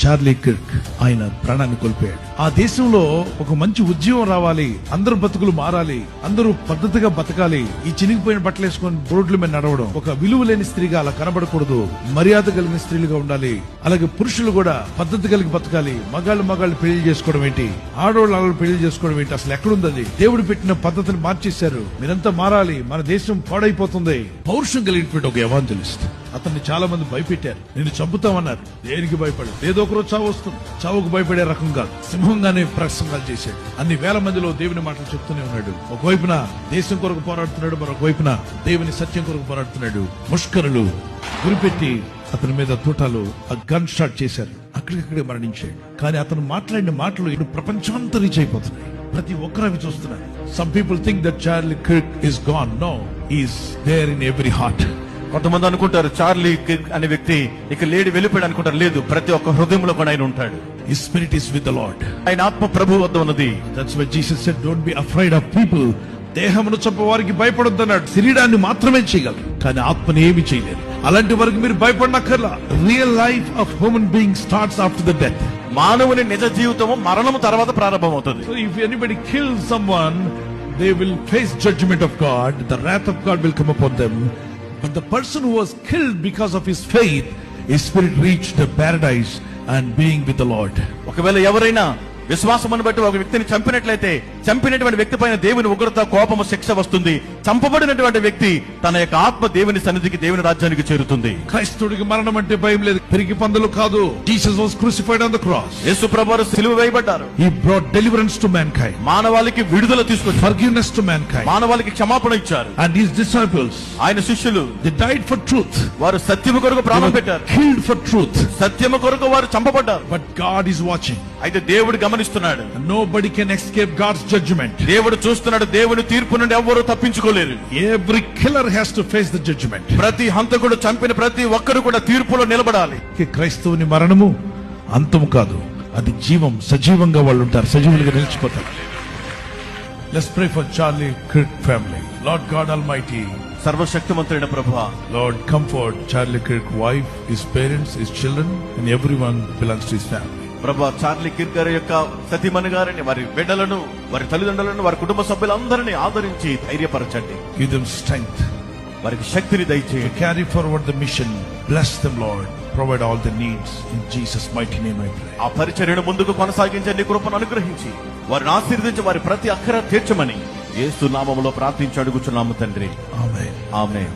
Charlie Kirk ఆయన ప్రాణాన్ని కోల్పోయాడు. ఆ దేశంలో ఒక మంచి ఉద్యమం రావాలి అందరూ బతుకులు మారాలి అందరూ పద్ధతిగా బతకాలి ఈ చినిగిపోయిన బట్టలు వేసుకొని రోడ్ల మీద నడవడం ఒక విలువ లేని స్త్రీగా అలా కనబడకూడదు మర్యాద కలిగిన స్త్రీలుగా ఉండాలి అలాగే పురుషులు కూడా పద్ధతి కలిగి బతకాలి మగాళ్ళు మగాళ్ళు పెళ్ళి చేసుకోవడం ఏంటి ఆడవాళ్ళు ఆడవాళ్ళు పెళ్ళి చేసుకోవడం ఏంటి అసలు ఎక్కడుంది అది దేవుడు పెట్టిన పద్ధతిని మార్చేశారు మీరంతా మారాలి మన దేశం పాడైపోతుంది. పౌరుషం కలిగినటువంటి ఒక ఎవాంజలిస్ట్ అతన్ని చాలా మంది భయపెట్టారు. నేను చంపుతామన్నారు. దేనికి భయపడు ఏదో ఒక రోజు చావు వస్తుంది. చావుకు భయపడే రకం కాదు. సింహంగానే ప్రసంగాలు చేశాడు. అన్ని వేల మందిలో దేవుని మాటలు చెప్తూనే ఉన్నాడు. ఒకవైపున దేశం కొరకు పోరాడుతున్నాడు మరొక వైపున దేవుని సత్యం కొరకు పోరాడుతున్నాడు. ముష్కరులు గురిపెట్టి అతని మీద తూటాలు ఆ గన్ షాట్ చేశారు. అక్కడికక్కడే మరణించాడు. కానీ అతను మాట్లాడిన మాటలు ఇప్పుడు ప్రపంచమంతా రీచ్ అయిపోతున్నాయి ప్రతి ఒక్కరు అవి చూస్తున్నారు. Some people think that Charlie Kirk is gone no is there in every heart కొంతమంది అనుకుంటారు చార్లీ అనే వ్యక్తి ఇక లేడి వెళ్ళిపోయాడు అనుకుంటారు. లేదు ప్రతి ఒక్క హృదయంలో కూడా ఆయన ఉంటాడు. His spirit is with the Lord. ఆయన ఆత్మ ప్రభు వద్ద ఉన్నది. That's why Jesus said, Don't be afraid of people. దేహమును చంప వారికి భయపడొద్దన్నాడు. శరీరాన్ని మాత్రమే చేయగలరు. కానీ ఆత్మని ఏమి చేయలేరు. అలాంటి వరకు మీరు భయపడనక్కర్లా. Real life of human being starts after the death మానవుని నిజ జీవితము మరణము తర్వాత ప్రారంభమవుతుంది. So if anybody kills someone, they will face judgment of God. The wrath of God will come upon them. But the person who was killed because of his faith, his spirit reached the paradise and being with the Lord. ఒకవేళ ఎవరైనా విశ్వాసమును బట్టి ఒక వ్యక్తిని చంపినట్లయితే చంపినటువంటి వ్యక్తి పైన దేవుని ఉగ్రత కోపము శిక్ష వస్తుంది. చంపబడినటువంటి వ్యక్తి తన యొక్క ఆత్మ దేవుని సన్నిధికి దేవుని రాజ్యానికి చేరుతుంది. క్రైస్తవుడికి మరణం అంటే భయం లేదు. పెరిగి పందులు కాదు. Jesus was crucified on the cross. యేసు ప్రభువారు సిలువ వేయబడ్డారు. Brought deliverance to mankind, మానవాళికి విడుదల తీసుకొచ్చారు. To mankind. మానవాళికి క్షమాపణ ఇచ్చారు. And his disciples, ఆయన శిష్యులు they died for truth. వారు సత్యము కొరకు ప్రాణం పెట్టారు. killed for truth. సత్యము కొరకు వారు చంపబడ్డారు. But God is watching. అయితే దేవుడు గమనిస్తున్నాడు. And nobody can escape God's judgment. దేవుడు చూస్తున్నాడు దేవుని తీర్పు నుండి ఎవ్వరూ తప్పించుకోలేరు. Every killer has to face the judgment. ప్రతి హంతకుడు చంపిన ప్రతి ఒక్కరు కూడా తీర్పులో నిలబడాలి. క్రైస్తవుని మరణము అంతము కాదు అది జీవం సజీవంగా వాళ్ళు ఉంటారు సజీవులుగా నిలిచిపోతారు. Let's pray for Charlie Kirk family Lord God almighty సర్వశక్తిమంతుడైన ప్రభు Lord comfort Charlie Kirk wife his parents his children and everyone belongs to his family ప్రభా చార్లీ కిర్కర్ యొక్క సతీమణి గారిని వారి బిడ్డలను వారి తల్లిదండ్రులను వారి కుటుంబ సభ్యులందరినీ ఆదరించి ధైర్యపరచండి. గివ్ దెమ్ స్ట్రెంగ్త్ వారికి శక్తిని దయచేయండి. carry forward the mission. Bless them lord. Provide all the needs. In jesus mighty name i pray. ఆ పరిచర్యను ముందుకు కొనసాగించే నీ కృపను అనుగ్రహించి వారిని ఆశీర్వదించి వారి ప్రతి అక్కర తీర్చమని యేసు నామములో ప్రార్థించి అడుగుచున్నాము తండ్రి. Amen. ఆమె